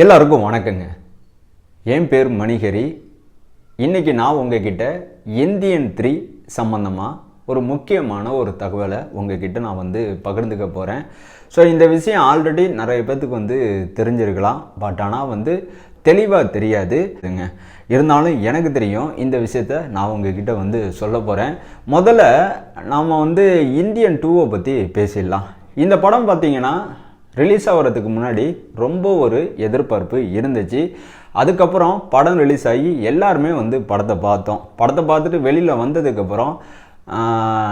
எல்லாருக்கும் வணக்கங்க. என் பேர் மணிகரி. இன்னைக்கு நான் உங்ககிட்ட இந்தியன் த்ரீ சம்மந்தமாக ஒரு முக்கியமான ஒரு தகவலை உங்ககிட்ட நான் வந்து பகிர்ந்துக்க போகிறேன் ஸோ இந்த விஷயம் ஆல்ரெடி நிறைய பேர்த்துக்கு வந்து தெரிஞ்சிருக்கலாம். பட் ஆனால் வந்து தெளிவாக தெரியாது. இதுங்க. இருந்தாலும் எனக்கு தெரியும் இந்த விஷயத்த நான் உங்ககிட்ட வந்து சொல்ல போகிறேன் முதல்ல நாம் வந்து இந்தியன் டூவை பற்றி பேசிடலாம். இந்த படம் பார்த்தீங்கன்னா ரிலீஸ் ஆகிறதுக்கு முன்னாடி ரொம்ப ஒரு எதிர்பார்ப்பு இருந்துச்சு. அதுக்கப்புறம் படம் ரிலீஸ் ஆகி எல்லாருமே வந்து படத்தை பார்த்தோம். படத்தை பார்த்துட்டு வெளியில் வந்ததுக்கப்புறம்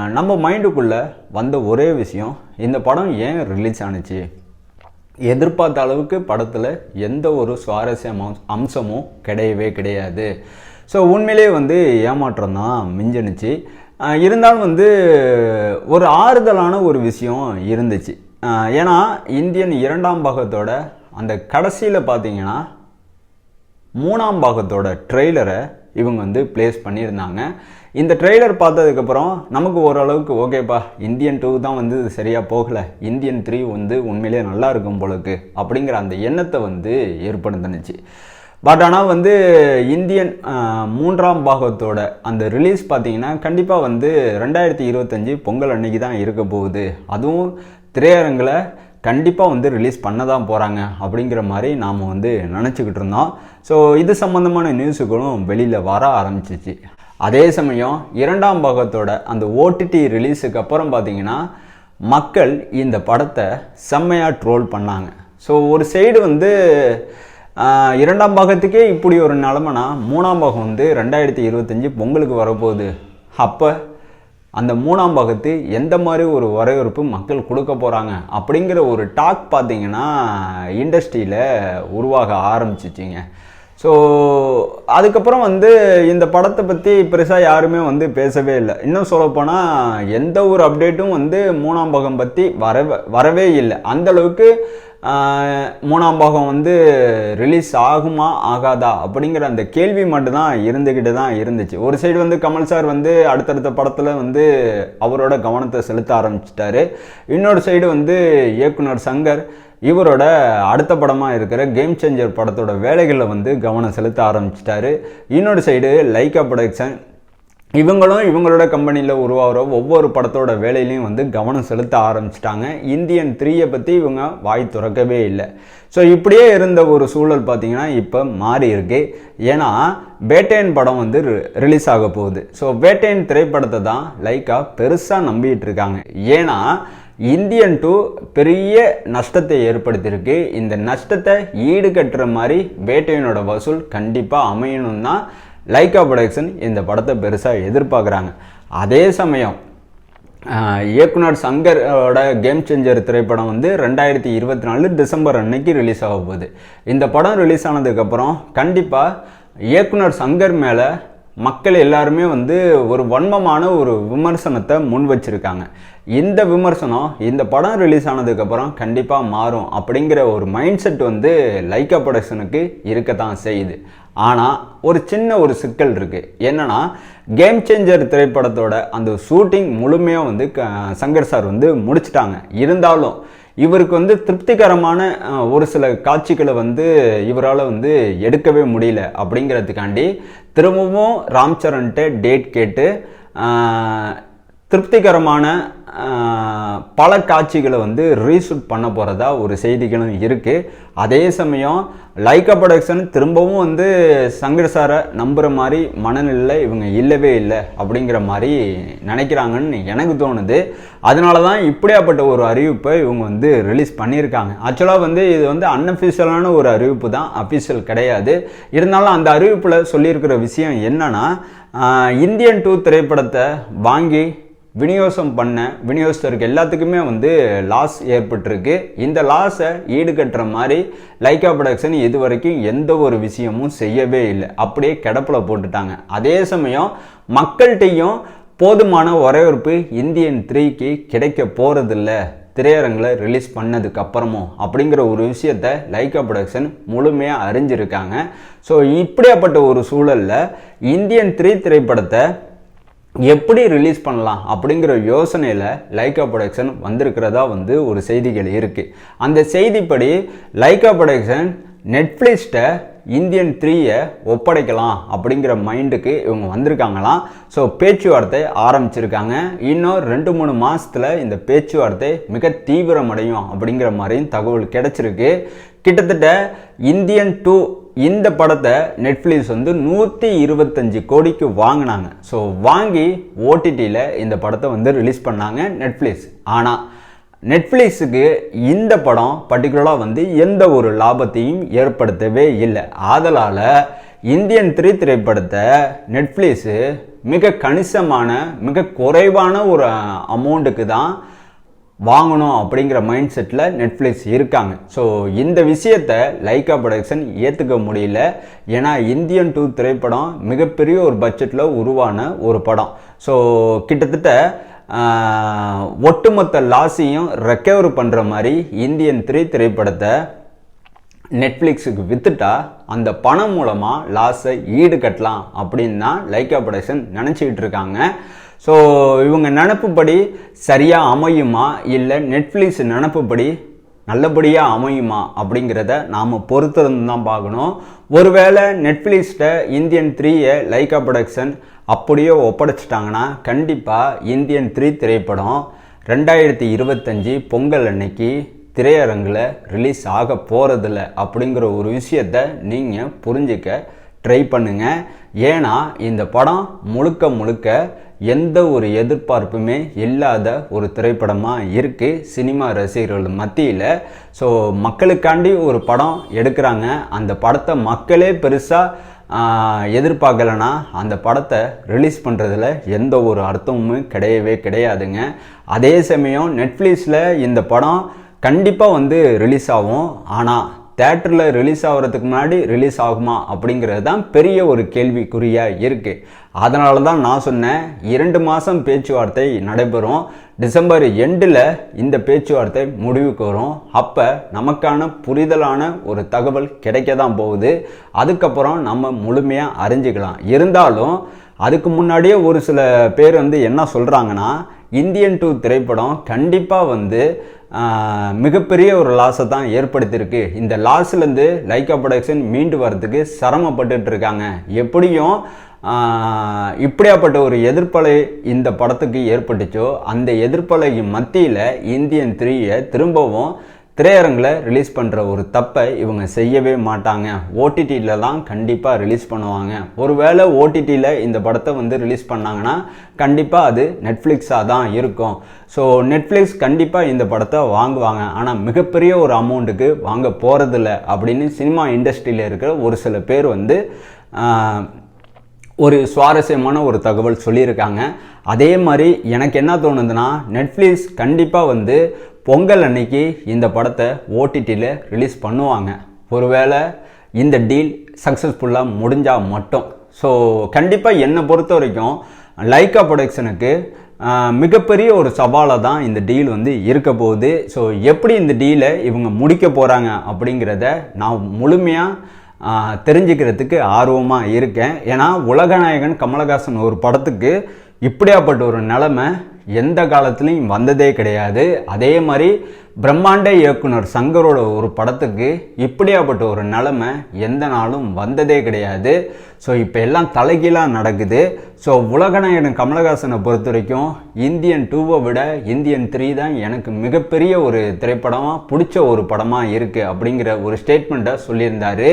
நம்ம மைண்டுக்குள்ளே வந்த ஒரே விஷயம் இந்த படம் ஏன் ரிலீஸ் ஆனுச்சு? எதிர்பார்த்த அளவுக்கு படத்தில் எந்த ஒரு சுவாரஸ்ய அம்ச- அம்சமும் கிடையவே கிடையாது. ஸோ உண்மையிலேயே வந்து ஏமாற்றம் தான் மிஞ்சினுச்சு. இருந்தாலும் வந்து ஒரு ஆறுதலான ஒரு விஷயம் இருந்துச்சு. ஏன்னா இந்தியன் இரண்டாம் பாகத்தோட அந்த கடைசியில் பார்த்தீங்கன்னா மூணாம் பாகத்தோட ட்ரெய்லரை இவங்க வந்து ப்ளேஸ் பண்ணியிருந்தாங்க. இந்த ட்ரெய்லர் பார்த்ததுக்கப்புறம் நமக்கு ஓரளவுக்கு ஓகேப்பா இந்தியன் டூ தான் வந்து சரியாக போகலை இந்தியன் த்ரீ வந்து உண்மையிலேயே நல்லா இருக்கும் போலக்கு அப்படிங்கிற அந்த எண்ணத்தை வந்து ஏற்படுத்தினுச்சு. பட் ஆனால் வந்து இந்தியன் மூன்றாம் பாகத்தோட அந்த ரிலீஸ் பார்த்தீங்கன்னா கண்டிப்பாக வந்து ரெண்டாயிரத்தி இருபத்தஞ்சி பொங்கல் அன்னைக்கு தான் இருக்க போகுது. அதுவும் திரையரங்கில் கண்டிப்பாக வந்து ரிலீஸ் பண்ண தான் போகிறாங்க அப்படிங்கிற மாதிரி நாம் வந்து நினச்சிக்கிட்டு இருந்தோம். ஸோ இது சம்மந்தமான நியூஸுகளும் வெளியில் வர ஆரம்பிச்சிச்சு. அதே சமயம் இரண்டாம் பாகத்தோட அந்த ஓடிடி ரிலீஸுக்கு அப்புறம் பார்த்தீங்கன்னா மக்கள் இந்த படத்தை செம்மையாக ட்ரோல் பண்ணாங்க. ஸோ ஒரு சைடு வந்து இரண்டாம் பாகத்துக்கே இப்படி ஒரு நிலமைனா மூணாம் பாகம் வந்து ரெண்டாயிரத்தி இருபத்தஞ்சி பொங்கலுக்கு வரப்போகுது. அப்போ அந்த மூணாம் பாகத்து எந்த மாதிரி ஒரு வரவேற்பு மக்கள் கொடுக்க போகிறாங்க அப்படிங்கிற ஒரு டாக் பார்த்தீங்கன்னா இண்டஸ்ட்ரியில் உருவாக ஆரம்பிச்சிச்சிங்க. ஸோ அதுக்கப்புறம் வந்து இந்த படத்தை பற்றி பெருசாக யாருமே வந்து பேசவே இல்லை. இன்னும் சொல்லப்போனால் எந்த ஒரு அப்டேட்டும் வந்து மூணாம் பாகம் பற்றி வரவே வரவே இல்லை. அந்தளவுக்கு மூணாம் பாகம் வந்து ரிலீஸ் ஆகுமா ஆகாதா அப்படிங்கிற அந்த கேள்வி மட்டும்தான் இருந்துக்கிட்டு தான் இருந்துச்சு. ஒரு சைடு வந்து கமல் சார் வந்து அடுத்தடுத்த படத்தில் வந்து அவரோட கவனத்தை செலுத்த ஆரம்பிச்சிட்டாரு. இன்னொரு சைடு வந்து இயக்குனர் சங்கர் இவரோட அடுத்த படமாக இருக்கிற கேம் சேஞ்சர் படத்தோட வேலைகளில் வந்து கவனம் செலுத்த ஆரம்பிச்சிட்டாரு. இன்னொரு சைடு லைக்கா ப்ரொடக்ஷன் இவங்களும் இவங்களோட கம்பெனியில் உருவாகிற ஒவ்வொரு படத்தோட வேலையிலையும் வந்து கவனம் செலுத்த ஆரம்பிச்சிட்டாங்க. இந்தியன் த்ரீயை பற்றி இவங்க வாய் திறக்கவே இல்லை. ஸோ இப்படியே இருந்த ஒரு சூழல் பார்த்திங்கன்னா இப்போ மாறி இருக்கு. ஏன்னா வேட்டையன் படம் வந்து ரிலீஸ் ஆக போகுது. ஸோ வேட்டையன் திரைப்படத்தை தான் லைக்காக பெருசாக நம்பிட்டு இருக்காங்க. ஏன்னா இந்தியன் டூ பெரிய நஷ்டத்தை ஏற்படுத்தியிருக்கு. இந்த நஷ்டத்தை ஈடு கட்டுற மாதிரி வேட்டையனோட வசூல் கண்டிப்பாக அமையணும் தான் லைக்கா ப்ரொடக்ஷன் இந்த படத்தை பெருசாக எதிர்பார்க்குறாங்க. அதே சமயம் இயக்குனர் சங்கரோட கேம் சேஞ்சர் திரைப்படம் வந்து ரெண்டாயிரத்தி இருபத்தி நாலு டிசம்பர் அன்னைக்கு ரிலீஸ் ஆக போகுது. இந்த படம் ரிலீஸ் ஆனதுக்கப்புறம் கண்டிப்பாக இயக்குனர் சங்கர் மேலே மக்கள் எல்லாருமே வந்து ஒரு வன்மமான ஒரு விமர்சனத்தை முன் வச்சிருக்காங்க. இந்த விமர்சனம் இந்த படம் ரிலீஸ் ஆனதுக்கப்புறம் கண்டிப்பாக மாறும் அப்படிங்கிற ஒரு மைண்ட் செட் வந்து லைக்கா ப்ரொடக்ஷனுக்கு இருக்கத்தான் செய்யுது. ஆனால் ஒரு சின்ன ஒரு சிக்கல் இருக்குது என்னன்னா கேம் சேஞ்சர் திரைப்படத்தோட அந்த ஷூட்டிங் முழுமையாக வந்து க- சங்கர் சார் வந்து முடிச்சிட்டாங்க. இருந்தாலும் இவருக்கு வந்து திருப்திகரமான ஒரு சில காட்சிகளை வந்து இவரால் வந்து எடுக்கவே முடியல அப்படிங்கிறதுக்காண்டி திரும்பவும் ராம் சரண்கிட்ட டேட் கேட்டு திருப்திகரமான பல காட்சிகளை வந்து ரீஷூட் பண்ண போகிறதா ஒரு செய்திகளும் இருக்குது அதே சமயம் லைக்கா ப்ரொடக்ஷன் திரும்பவும் வந்து சங்கர் சாரை நம்புகிற மாதிரி மனநிலை இவங்க இல்லவே இல்லை அப்படிங்கிற மாதிரி நினைக்கிறாங்கன்னு எனக்கு தோணுது. அதனால தான் இப்படியாப்பட்ட ஒரு அறிவிப்பை இவங்க வந்து ரிலீஸ் பண்ணியிருக்காங்க. ஆக்சுவலாக வந்து இது வந்து அன்அஃபிஷியலான ஒரு அறிவிப்பு தான். அஃபிஷியல் கிடையாது. இருந்தாலும் அந்த அறிவிப்பில் சொல்லியிருக்கிற விஷயம் என்னன்னா இந்தியன் டூ திரைப்படத்தை வாங்கி விநியோகம் பண்ண விநியோகஸ்தருக்கு எல்லாத்துக்குமே வந்து லாஸ் ஏற்பட்டிருக்கு. இந்த லாஸை ஈடுகட்டுற மாதிரி லைக்கா ப்ரொடக்ஷன் இது வரைக்கும் எந்த ஒரு விஷயமும் செய்யவே இல்லை. அப்படியே கிடப்பில் போட்டுட்டாங்க. அதே சமயம் மக்கள்கிட்டையும் போதுமான வரவேற்பு இந்தியன் த்ரீக்கு கிடைக்க போகிறதில்ல திரையரங்கில் ரிலீஸ் பண்ணதுக்கு அப்புறமும் அப்படிங்கிற ஒரு விஷயத்த லைக்கா ப்ரொடக்ஷன் முழுமையாக அறிஞ்சிருக்காங்க. ஸோ இப்படியாப்பட்ட ஒரு சூழலில் இந்தியன் த்ரீ திரைப்படத்தை எப்படி ரிலீஸ் பண்ணலாம் அப்படிங்கிற யோசனையில் லைக்கா ப்ரொடக்ஷன் வந்திருக்கிறதா வந்து ஒரு செய்திகள் இருக்குது அந்த செய்திப்படி லைக்கா ப்ரொடக்ஷன் நெட்ஃப்ளிக்ஸ்ட்டை இந்தியன் த்ரீயை ஒப்படைக்கலாம் அப்படிங்கிற மைண்டுக்கு இவங்க வந்திருக்காங்களாம். ஸோ பேச்சுவார்த்தை ஆரம்பிச்சிருக்காங்க. இன்னும் ரெண்டு மூணு மாதத்தில் இந்த பேச்சுவார்த்தை மிக தீவிரமடையும் அப்படிங்கிற மாதிரியும் தகவல் கிடச்சிருக்கு. கிட்டத்தட்ட இந்தியன் டூ இந்த படத்தை நெட்ஃப்ளிக்ஸ் வந்து நூற்றி இருபத்தஞ்சி கோடிக்கு வாங்கினாங்க. ஸோ வாங்கி ஓடிடியில் இந்த படத்தை வந்து ரிலீஸ் பண்ணாங்க நெட்ஃப்ளிக்ஸ் ஆனால் நெட்ஃப்ளிக்ஸுக்கு இந்த படம் பர்டிகுலராக வந்து எந்த ஒரு லாபத்தையும் ஏற்படுத்தவே இல்லை. ஆதலால் இந்தியன் த்ரீ திரைப்படத்தை நெட்ஃப்ளிக்ஸு மிக கணிசமான மிக குறைவான ஒரு அமௌண்ட்டுக்கு தான் வாங்கணும் அப்படிங்கிற மைண்ட் செட்டில் நெட்ஃப்ளிக்ஸ் இருக்காங்க. ஸோ இந்த விஷயத்தை லைக்கா ப்ரொடக்ஷன் ஏற்றுக்க முடியல. ஏன்னா இந்தியன் டூ திரைப்படம் மிகப்பெரிய ஒரு பட்ஜெட்டில் உருவான ஒரு படம். ஸோ கிட்டத்தட்ட ஒட்டுமொத்த லாஸையும் ரெக்கவர் பண்ணுற மாதிரி இந்தியன் த்ரீ திரைப்படத்தை நெட்ஃப்ளிக்ஸுக்கு வித்துட்டா அந்த பணம் மூலமாக லாஸை ஈடு கட்டலாம் அப்படின்னு தான் லைக்கா ப்ரொடக்ஷன் நினச்சிக்கிட்டு இருக்காங்க. ஸோ இவங்க நினப்புப்படி சரியாக அமையுமா? இல்லை நெட்ஃப்ளிக்ஸ் நினப்புப்படி நல்லபடியாக அமையுமா? அப்படிங்கிறத நாம் பொறுத்திருந்து தான் பார்க்கணும். ஒருவேளை நெட்ஃப்ளிக்ஸில் இந்தியன் த்ரீயை லைக்கா ப்ரொடக்ஷன் அப்படியே ஒப்படைச்சிட்டாங்கன்னா கண்டிப்பாக இந்தியன் த்ரீ திரைப்படம் ரெண்டாயிரத்தி இருபத்தஞ்சி பொங்கல் அன்னைக்கு திரையரங்கில் ரிலீஸ் ஆக போகிறதில்ல அப்படிங்கிற ஒரு விஷயத்தை நீங்கள் புரிஞ்சிக்க ட்ரை பண்ணுங்க. ஏன்னா இந்த படம் முழுக்க முழுக்க எந்த ஒரு எதிர்பார்ப்புமே இல்லாத ஒரு திரைப்படமாக இருக்குது சினிமா ரசிகர்கள் மத்தியில். ஸோ மக்களுக்காண்டி ஒரு படம் எடுக்கிறாங்க. அந்த படத்தை மக்களே பெருசாக எதிர்பார்க்கலனா அந்த படத்தை ரிலீஸ் பண்ணுறதுல எந்த ஒரு அர்த்தமும் கிடையவே கிடையாதுங்க. அதே சமயம் நெட்ஃப்ளிக்ஸில் இந்த படம் கண்டிப்பாக வந்து ரிலீஸ் ஆகும். ஆனால் தேட்டரில் ரிலீஸ் ஆகிறதுக்கு முன்னாடி ரிலீஸ் ஆகுமா அப்படிங்கிறது தான் பெரிய ஒரு கேள்விக்குறியாக இருக்குது அதனால தான் நான் சொன்னேன் இரண்டு மாதம் பேச்சுவார்த்தை நடைபெறும். டிசம்பர் எண்டில் இந்த பேச்சுவார்த்தை முடிவுக்கு வரும். அப்போ நமக்கான புரிதலான ஒரு தகவல் கிடைக்க தான் போகுது. அதுக்கப்புறம் நம்ம முழுமையாக அறிஞ்சிக்கலாம். இருந்தாலும் அதுக்கு முன்னாடியே ஒரு சில பேர் வந்து என்ன சொல்கிறாங்கன்னா இந்தியன் டூ திரைப்படம் கண்டிப்பாக வந்து மிகப்பெரிய ஒரு லாஸை தான் ஏற்படுத்தியிருக்கு. இந்த லாஸ்லேருந்து லைக்கா ப்ரொடக்ஷன் மீண்டு வர்றதுக்கு சிரமப்பட்டுட்டு இருக்காங்க. எப்படியும் இப்படியாப்பட்ட ஒரு எதிர்ப்பலை இந்த படத்துக்கு ஏற்பட்டுச்சோ அந்த எதிர்ப்பலை மத்தியில் இந்தியன் த்ரீயை திரும்பவும் திரையரங்கில் ரிலீஸ் பண்ணுற ஒரு தப்பை இவங்க செய்யவே மாட்டாங்க. ஓடிடியிலலாம் கண்டிப்பாக ரிலீஸ் பண்ணுவாங்க. ஒருவேளை ஓடிடியில் இந்த படத்தை வந்து ரிலீஸ் பண்ணாங்கன்னா கண்டிப்பாக அது நெட்ஃப்ளிக்ஸாக தான் இருக்கும். ஸோ நெட்ஃப்ளிக்ஸ் கண்டிப்பாக இந்த படத்தை வாங்குவாங்க. ஆனால் மிகப்பெரிய ஒரு அமௌண்ட்டுக்கு வாங்க போகிறதில்ல அப்படின்னு சினிமா இண்டஸ்ட்ரியில் இருக்கிற ஒரு சில பேர் வந்து ஒரு சுவாரஸ்யமான ஒரு தகவல் சொல்லியிருக்காங்க. அதே மாதிரி எனக்கு என்ன தோணுதுன்னா நெட்ஃப்ளிக்ஸ் கண்டிப்பாக வந்து பொங்கல் அன்னைக்கு இந்த படத்தை ஓடிடியில் ரிலீஸ் பண்ணுவாங்க. ஒருவேளை இந்த டீல் சக்ஸஸ்ஃபுல்லாக முடிஞ்சால் மட்டும். ஸோ கண்டிப்பாக என்னை பொறுத்த வரைக்கும் லைக்கா ப்ரொடக்ஷனுக்கு மிகப்பெரிய ஒரு சவாலாக தான் இந்த டீல் வந்து இருக்க போகுது. ஸோ எப்படி இந்த டீலை இவங்க முடிக்க போகிறாங்க அப்படிங்கிறத நான் முழுமையாக தெரிஞ்சுக்கிறதுக்கு ஆர்வமாக இருக்கேன். ஏன்னா உலகநாயகன் கமலஹாசன் ஒரு படத்துக்கு இப்படியாப்பட்ட ஒரு நிலமை எந்த காலத்துலேயும் வந்ததே கிடையாது. அதே மாதிரி பிரம்மாண்ட இயக்குனர் சங்கரோட ஒரு படத்துக்கு இப்படியாப்பட்ட ஒரு நிலமை எந்த நாளும் வந்ததே கிடையாது. ஸோ இப்போ எல்லாம் தலைகீழாக நடக்குது. ஸோ உலகநாயகன் கமலஹாசனை பொறுத்த வரைக்கும் இந்தியன் டூவை விட இந்தியன் த்ரீ தான் எனக்கு மிகப்பெரிய ஒரு திரைப்படமாக பிடிச்ச ஒரு படமாக இருக்குது அப்படிங்கிற ஒரு ஸ்டேட்மெண்ட்டை சொல்லியிருந்தார்.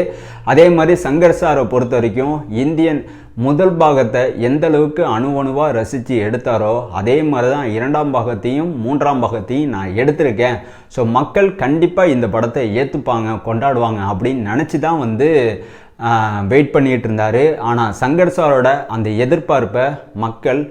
அதே மாதிரி சங்கர் சாரை பொறுத்த வரைக்கும் இந்தியன் முதல் பாகத்தை எந்த அளவுக்கு அணு அணுவாக ரசித்து எடுத்தாரோ அதே மாதிரி தான் இரண்டாம் பாகத்தையும் மூன்றாம் பாகத்தையும் நான் எடுத்திருக்கேன். ஸோ மக்கள் கண்டிப்பாக இந்த படத்தை ஏற்றுப்பாங்க கொண்டாடுவாங்க அப்படின்னு நினச்சி தான் வந்து வெயிட் பண்ணிகிட்டு இருந்தார் ஆனால் சங்கர் சாரோட அந்த எதிர்பார்ப்பை மக்கள்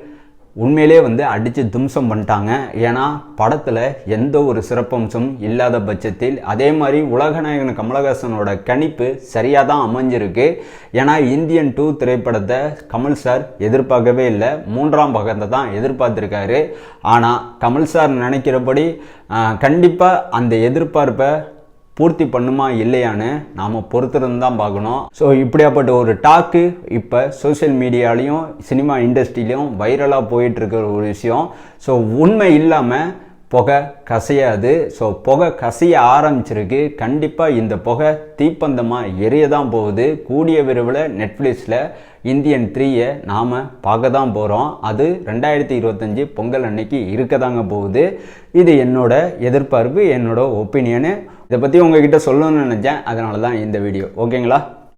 உண்மையிலே வந்து அடித்து தும்சம் பண்ணிட்டாங்க. ஏன்னா படத்தில் எந்த ஒரு சிறப்பம்சமும் இல்லாத பட்சத்தில் அதே மாதிரி உலகநாயகன் கமலஹாசனோட கணிப்பு சரியாக தான் அமைஞ்சிருக்கு. ஏன்னா இந்தியன் டூ திரைப்படத்தை கமல் சார் எதிர்பார்க்கவே இல்லை. மூன்றாம் பாகத்தை தான் எதிர்பார்த்துருக்காரு. ஆனால் கமல் சார் நினைக்கிறபடி கண்டிப்பாக அந்த எதிர்பார்ப்பை பூர்த்தி பண்ணுமா இல்லையான்னு நாம் பொறுத்திருந்து தான் பார்க்கணும். ஸோ இப்படியாப்பட்ட ஒரு டாக்கு இப்போ சோஷியல் மீடியாலையும் சினிமா இண்டஸ்ட்ரியிலையும் வைரலாக போயிட்டுருக்கிற ஒரு விஷயம். ஸோ உண்மை இல்லாமல் புகை கசையாது. ஸோ புகை கசைய ஆரம்பிச்சிருக்கு. கண்டிப்பாக இந்த புகை தீப்பந்தமாக எரிய தான் போகுது. கூடிய விரைவில் நெட்ஃப்ளிக்ஸில் இந்தியன் த்ரீயை நாம் பார்க்க தான் போகிறோம் அது ரெண்டாயிரத்தி இருபத்தஞ்சி பொங்கல் அன்னைக்கு இருக்க தாங்க போகுது. இது என்னோட எதிர்பார்ப்பு என்னோட ஒப்பீனியனு இதை பற்றி உங்ககிட்ட சொல்லணும்னு நினச்சேன். அதனால தான் இந்த வீடியோ. ஓகேங்களா?